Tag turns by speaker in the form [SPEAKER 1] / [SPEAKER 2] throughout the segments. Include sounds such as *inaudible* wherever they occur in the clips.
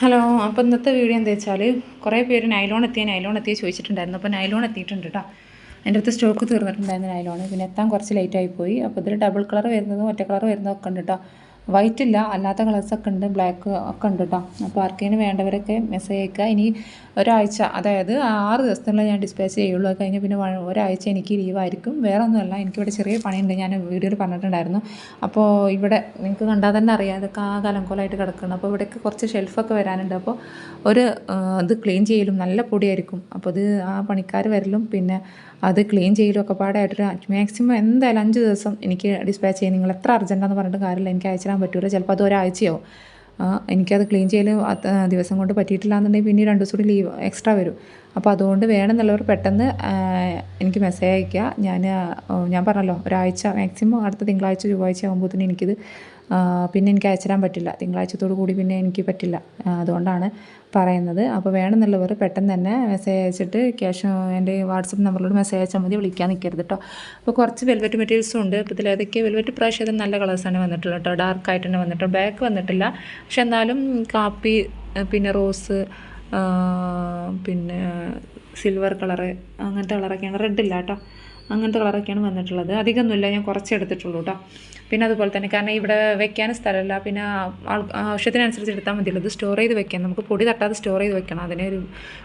[SPEAKER 1] Hello അപ്പോൾ ഇന്നത്തെ video എന്താ വെച്ചാൽ കുറേ പേര് നൈലോൺ എത്തിയ നൈലോൺ എത്തിയ ചോദിച്ചിട്ടുണ്ടായിരുന്നു. അപ്പോൾ നൈലോൺ എത്തിയിട്ടുണ്ട് കേട്ടോ എന്റെ അടുത്ത് സ്റ്റോക്ക് തീർന്നിട്ടുണ്ടായിരുന്നു നൈലോൺ പിന്നെ എത്താൻ കുറച്ച് ലേറ്റായിപ്പോയി അപ്പോൾ ഇതിൽ ഡബിൾ കളർ വരുന്നതും ഒറ്റ കളർ വരുന്നതും ഒക്കെ ഉണ്ട് കേട്ടോ വൈറ്റ് ഇല്ല. അല്ലാത്ത കളേഴ്സൊക്കെ ഉണ്ട്. ബ്ലാക്ക് ഒക്കെ ഉണ്ട് കേട്ടോ അപ്പോൾ ആർക്കെങ്കിലും വേണ്ടവരൊക്കെ മെസ്സേജ് അയക്കുക. ഇനി ഒരാഴ്ച അതായത് ആറ് ദിവസത്തിനുള്ള ഞാൻ ഡിസ്പാച്ച് ചെയ്യുള്ളൂ. അത് കഴിഞ്ഞ് പിന്നെ ഒരാഴ്ച എനിക്ക് ലീവായിരിക്കും വേറെ ഒന്നുമല്ല എനിക്കിവിടെ ചെറിയ പണിയുണ്ട്. ഞാൻ വീഡിയോയിൽ പറഞ്ഞിട്ടുണ്ടായിരുന്നു. അപ്പോൾ ഇവിടെ നിങ്ങൾക്ക് കണ്ടാൽ തന്നെ അറിയാം. ഇതൊക്കെ ആ കലങ്കോലമായിട്ട് കിടക്കണം അപ്പോൾ ഇവിടേക്ക് കുറച്ച് ഷെൽഫൊക്കെ വരാനുണ്ട്. അപ്പോൾ ഒരു ഇത് ക്ലീൻ ചെയ്യലും നല്ല പൊടിയായിരിക്കും. അപ്പോൾ ഇത് ആ പണിക്കാർ വരലും പിന്നെ അത് ക്ലീൻ ചെയ്യലും ഒക്കെ പാടായിട്ടൊരു മാക്സിമം എന്തായാലും അഞ്ച് ദിവസം എനിക്ക് ഡിസ്പാച്ച് ചെയ്യാൻ നിങ്ങൾ എത്ര അർജന്റാന്ന് പറഞ്ഞിട്ട് കാര്യമില്ല. എനിക്ക് അയച്ചു പറ്റൂല. ചിലപ്പോൾ അത് ഒരാഴ്ചയാവും. എനിക്കത് ക്ലീൻ ചെയ്യൽ ദിവസം കൊണ്ട് പറ്റിയിട്ടില്ല എന്നുണ്ടെങ്കിൽ പിന്നെ രണ്ട് ദിവസം കൂടി ലീവ് എക്സ്ട്രാ വരും. അപ്പോൾ അതുകൊണ്ട് വേണമെന്നുള്ളവർ പെട്ടെന്ന് എനിക്ക് മെസ്സേജ് അയയ്ക്കുക. ഞാൻ ഞാൻ പറഞ്ഞല്ലോ ഒരാഴ്ച മാക്സിമം അടുത്ത തിങ്കളാഴ്ച ചൊവ്വാഴ്ച ആകുമ്പോഴത്തേന് എനിക്കിത് പിന്നെ എനിക്ക് അയച്ചു തരാൻ പറ്റില്ല. തിങ്കളാഴ്ചത്തോടു കൂടി പിന്നെ എനിക്ക് പറ്റില്ല. അതുകൊണ്ടാണ് പറയുന്നത്. അപ്പോൾ വേണമെന്നുള്ളവർ പെട്ടെന്ന് തന്നെ മെസ്സേജ് അയച്ചിട്ട് ക്യാഷ് എന്റെ വാട്സപ്പ് നമ്പറിലോട്ട് മെസ്സേജ് അയച്ചാൽ മതി. വിളിക്കാൻ നിൽക്കരുത് കേട്ടോ അപ്പോൾ കുറച്ച് വെൽവെറ്റ് മെറ്റീരിയൽസും ഉണ്ട്. അപ്പോൾ ഇതിൽ ഏതൊക്കെ വെൽവെറ്റ് പ്രാവശ്യം നല്ല കളേഴ്സാണ് വന്നിട്ടുള്ളത് കേട്ടോ ഡാർക്ക് ആയിട്ട് തന്നെ ബാക്ക് വന്നിട്ടില്ല. പക്ഷെ എന്നാലും കാപ്പി പിന്നെ റോസ് പിന്നെ സിൽവർ കളറ് അങ്ങനത്തെ കളറൊക്കെയാണ് റെഡ് ഇല്ല കേട്ടോ. അങ്ങനത്തെ കളറൊക്കെയാണ് വന്നിട്ടുള്ളത്. അധികമൊന്നുമില്ല ഞാൻ കുറച്ച് എടുത്തിട്ടുള്ളൂ കേട്ടോ. പിന്നെ അതുപോലെ തന്നെ കാരണം ഇവിടെ വെക്കാൻ സ്ഥലമില്ല. പിന്നെ ആവശ്യത്തിനനുസരിച്ച് എടുത്താൽ മതിയുള്ളത് സ്റ്റോർ ചെയ്ത് വെക്കാം. നമുക്ക് പൊടി തട്ടാതെ സ്റ്റോർ ചെയ്ത് വെക്കണം. അതിനെ ഒരു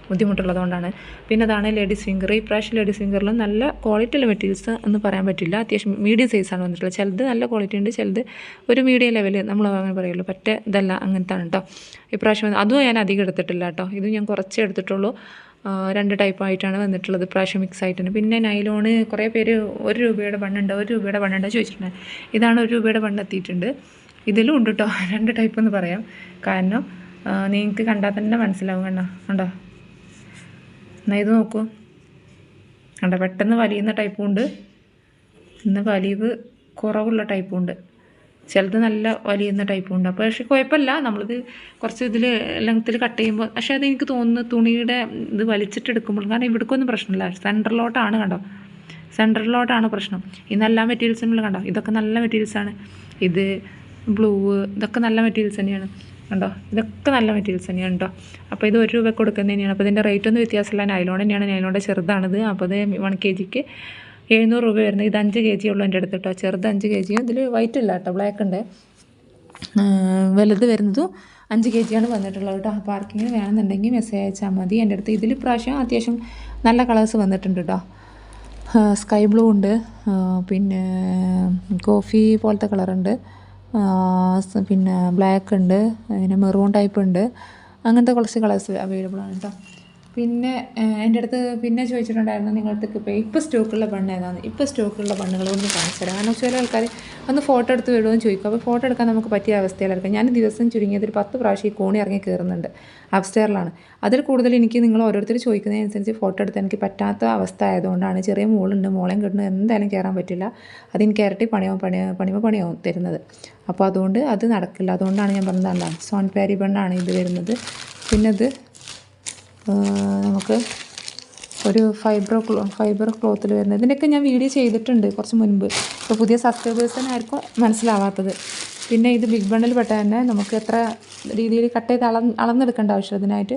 [SPEAKER 1] ബുദ്ധിമുട്ടുള്ളതുകൊണ്ടാണ് പിന്നെ അതാണ് ലേഡീസ് ഫിംഗർ ഈ പ്രാവശ്യം ലേഡീസ് ഫിംഗറിൽ നല്ല ക്വാളിറ്റിയുള്ള മെറ്റീരിയൽസ് എന്ന് പറയാൻ പറ്റില്ല. അത്യാവശ്യം മീഡിയം സൈസാണ് വന്നിട്ടുള്ളത്. ചിലത് നല്ല ക്വാളിറ്റി ഉണ്ട് ചിലത് ഒരു മീഡിയം ലെവൽ നമ്മൾ അങ്ങനെ പറയുള്ളൂ. പറ്റ ഇതല്ല അങ്ങനത്തെ ആണ് കേട്ടോ ഇപ്രാവശ്യം അതും ഞാൻ അധികം എടുത്തിട്ടില്ല കേട്ടോ. ഇതും ഞാൻ കുറച്ചേ എടുത്തിട്ടുള്ളൂ. രണ്ട് ടൈപ്പായിട്ടാണ് വന്നിട്ടുള്ളത്. പ്രാവശ്യം മിക്സ് ആയിട്ടുണ്ട് പിന്നെ നൈലോണ് കുറേ പേര് ഒരു രൂപയുടെ ബണ്ണുണ്ട് ഒരു രൂപയുടെ ബണ്ണുണ്ട് ചോദിച്ചിട്ടുണ്ട്. ഇതാണ് ഒരു രൂപയുടെ ബണ്ണ് എത്തിയിട്ടുണ്ട്. ഇതിലും ഉണ്ട് കേട്ടോ *laughs* രണ്ട് ടൈപ്പ് എന്ന് പറയാം. കാരണം നിങ്ങൾക്ക് കണ്ടാൽ തന്നെ മനസ്സിലാവും കണ്ടോ കണ്ടോ? എന്നാൽ ഇത് നോക്കൂ. കണ്ടോ? പെട്ടെന്ന് വലിയുന്ന ടൈപ്പും ഉണ്ട്. ഇന്ന് വലിവ് കുറവുള്ള ടൈപ്പും ഉണ്ട്. ചിലത് നല്ല വലിയുന്ന ടൈപ്പും ഉണ്ട്. അപ്പോൾ പക്ഷേ കുഴപ്പമില്ല. നമ്മളിത് കുറച്ച് ഇതിൽ ലെങ്ത്തിൽ കട്ട് ചെയ്യുമ്പോൾ പക്ഷേ അത് എനിക്ക് തോന്നുന്നു തുണിയുടെ ഇത് വലിച്ചിട്ടെടുക്കുമ്പോൾ കാരണം ഇവിടേക്കൊന്നും പ്രശ്നമില്ല. സെന്ററിലോട്ടാണ് കണ്ടോ? സെന്ററിലോട്ടാണ് പ്രശ്നം. ഇന്നെല്ലാ മെറ്റീരിയൽസിനുള്ള കണ്ടോ? ഇതൊക്കെ നല്ല മെറ്റീരിയൽസാണ് ഇത് ബ്ലൂ ഇതൊക്കെ നല്ല മെറ്റീരിയൽസ് തന്നെയാണ്. കണ്ടോ? ഇതൊക്കെ നല്ല മെറ്റീരിയൽസ് തന്നെയാണ് കേട്ടോ അപ്പോൾ ഇത് ഒരു രൂപ കൊടുക്കുന്നത് തന്നെയാണ്. അപ്പോൾ ഇതിന്റെ റേറ്റ് ഒന്നും വ്യത്യാസമില്ല. നൈലോൺ തന്നെയാണ്. നൈലോണിന്റെ ചെറുതാണിത്. അപ്പോൾ അത് വൺ കെ ജിക്ക് എഴുന്നൂറ് രൂപ വരുന്നത് ഇത് അഞ്ച് കെ ജി ഉള്ളൂ എന്റെ അടുത്ത് കേട്ടോ ചെറുത് അഞ്ച് കെ ജിയും ഇതിൽ വൈറ്റ് ഇല്ല കേട്ടോ ബ്ലാക്ക് ഉണ്ട്. വലുത് വരുന്നതും അഞ്ച് കെ ജിയാണ് വന്നിട്ടുള്ളത് കേട്ടോ പാർക്കിങ്ങിന് വേണമെന്നുണ്ടെങ്കിൽ മെസ്സേജ് അയച്ചാൽ മതി. എന്റെ അടുത്ത് ഇതിൽ പ്രാവശ്യം അത്യാവശ്യം നല്ല കളേഴ്സ് വന്നിട്ടുണ്ട് കേട്ടോ സ്കൈ ബ്ലൂ ഉണ്ട്. പിന്നെ കോഫി പോലത്തെ കളറുണ്ട് പിന്നെ ബ്ലാക്ക് ഉണ്ട്. പിന്നെ മെറൂൺ ടൈപ്പ് ഉണ്ട്. അങ്ങനത്തെ കുറച്ച് കളേഴ്സ് അവൈലബിൾ ആണ് കേട്ടോ പിന്നെ എന്റെ അടുത്ത് പിന്നെ ചോദിച്ചിട്ടുണ്ടായിരുന്നു നിങ്ങളുടെ ഇപ്പോൾ ഇപ്പോൾ സ്റ്റോക്കുള്ള ബണ്ണ് ഏതാണ് ഇപ്പോൾ സ്റ്റോക്കുള്ള ബണ്ണുകൾ ഒന്ന് കാണിച്ചു തരാം. കാരണം ചില ആൾക്കാർ ഒന്ന് ഫോട്ടോ എടുത്ത് വിടുമെന്ന് ചോദിക്കും. അപ്പോൾ ഫോട്ടോ എടുക്കാൻ നമുക്ക് പറ്റിയ അവസ്ഥയിലായിരിക്കും ഞാൻ ദിവസം ചുരുങ്ങിയത് ഒരു പത്ത് പ്രാവശ്യം ഈ കോണി ഇറങ്ങി കയറുന്നുണ്ട് അപ്സ്റ്റെയറിലാണ്. അതിൽ കൂടുതൽ എനിക്ക് നിങ്ങൾ ഓരോരുത്തർ ചോദിക്കുന്നതിനനുസരിച്ച് ഫോട്ടോ എടുത്ത് എനിക്ക് പറ്റാത്ത അവസ്ഥ ആയതുകൊണ്ടാണ് ചെറിയ മോളുണ്ട് മോളെയും കിട്ടുന്നത് എന്തായാലും കയറാൻ പറ്റില്ല. അതെനിക്ക് ഇരട്ടി പണിയാവും പണി പണിമ പണിയാവും തരുന്നത്. അപ്പോൾ അതുകൊണ്ട് അത് നടക്കില്ല. അതുകൊണ്ടാണ് ഞാൻ പറഞ്ഞത് സോൺ പാരി ബണ്ണാണ് ഇത് വരുന്നത്. പിന്നെ ആ, നമുക്ക് ഒരു ഫൈബർ ക്ലോ ഫൈബർ ക്ലോത്തിൽ വരുന്നത്. ഇതിന്റെയൊക്കെ ഞാൻ വീഡിയോ ചെയ്തിട്ടുണ്ട് കുറച്ച് മുൻപ്. ഇപ്പോൾ പുതിയ സബ്സ്ക്രൈബേഴ്സിനായിരിക്കും മനസ്സിലാവാത്തത്. പിന്നെ ഇത് ബിഗ് ബണ്ണിൽ പെട്ട തന്നെ നമുക്ക് എത്ര രീതിയിൽ കട്ട് ചെയ്ത് അള അളന്നെടുക്കേണ്ട ആവശ്യം ഇതിനായിട്ട്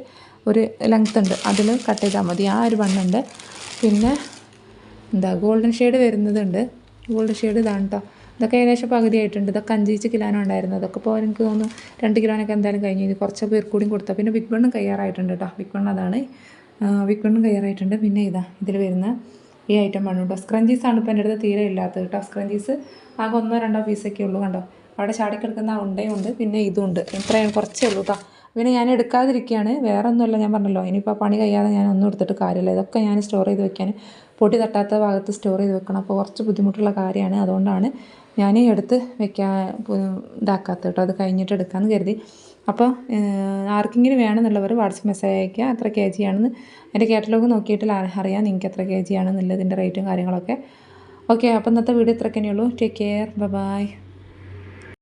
[SPEAKER 1] ഒരു ലെങ്ത് ഉണ്ട്. അതിൽ കട്ട് ചെയ്താൽ മതി. ആ ഒരു ബണ്ണുണ്ട് പിന്നെ എന്താ ഗോൾഡൻ ഷെയ്ഡ് വരുന്നതുണ്ട് ഗോൾഡൻ ഷെയ്ഡ് ഇതാണ് കേട്ടോ ഇതൊക്കെ ഏകദേശം പകുതി ആയിട്ടുണ്ട് ഇതൊക്കെ അഞ്ച് കിലോനോ ഉണ്ടായിരുന്നു അതൊക്കെ ഇപ്പോൾ എനിക്ക് തോന്നുന്നു രണ്ട് കിലോനൊക്കെ എന്തായാലും കഴിഞ്ഞു. ഇത് കുറച്ച് പേർ കൂടിയും കൊടുത്താൽ പിന്നെ ബിഗ് ബണ്ണും കയ്യാറായിട്ടുണ്ട് കേട്ടോ ബിഗ് ബണ്ണ് അതാണ്. ബിഗ് ബണ്ണും കയ്യാറായിട്ടുണ്ട്. പിന്നെ ഇതാ ഇതിൽ വരുന്ന ഈ ഐറ്റം ആണ് കേട്ടോ സ്ക്രഞ്ചീസ് ആണ് ഇപ്പോൾ എന്റെ അടുത്ത് തീരെ ഇല്ലാത്തത് കേട്ടോ സ്ക്രഞ്ചീസ് ആകെ ഒന്നോ രണ്ടോ പീസൊക്കെ ഉള്ളൂ കണ്ടോ. അവിടെ ചാടിക്കിടക്കുന്ന ഉണ്ടയും ഉണ്ട്. പിന്നെ ഇതുണ്ട് ഇത്രയും കുറച്ചേ ഉള്ളൂ കേട്ടോ പിന്നെ ഞാൻ എടുക്കാതിരിക്കുകയാണ് വേറെ ഒന്നുമല്ല ഞാൻ പറഞ്ഞല്ലോ. ഇനിയിപ്പോൾ പണി കഴിയാതെ ഞാൻ ഒന്നും എടുത്തിട്ട് കാര്യമില്ല. ഇതൊക്കെ ഞാൻ സ്റ്റോർ ചെയ്ത് വെക്കാൻ. പൊടി തട്ടാത്ത ഭാഗത്ത് സ്റ്റോർ ചെയ്ത് വെക്കണം. അപ്പോൾ കുറച്ച് ബുദ്ധിമുട്ടുള്ള കാര്യമാണ്. അതുകൊണ്ടാണ് ഞാൻ എടുത്ത് വെക്കാൻ ഇതാക്കാത്ത കേട്ടോ അത് കഴിഞ്ഞിട്ട് എടുക്കാമെന്ന് കരുതി. അപ്പോൾ ആർക്കെങ്കിലും വേണമെന്നുള്ളവർ വാട്സപ്പ് മെസ്സേജ് അയക്കുക എത്ര കെ ജി ആണെന്ന് എന്റെ കാറ്റലോഗ് നോക്കിയിട്ട് അറിയാം നിങ്ങൾക്ക് എത്ര കെ ജി ആണെന്നുള്ളതിന്റെ റേറ്റും കാര്യങ്ങളൊക്കെ. ഓക്കെ അപ്പോൾ ഇന്നത്തെ വീഡിയോ ഇത്രയൊക്കെ ഉള്ളൂ. Take care bye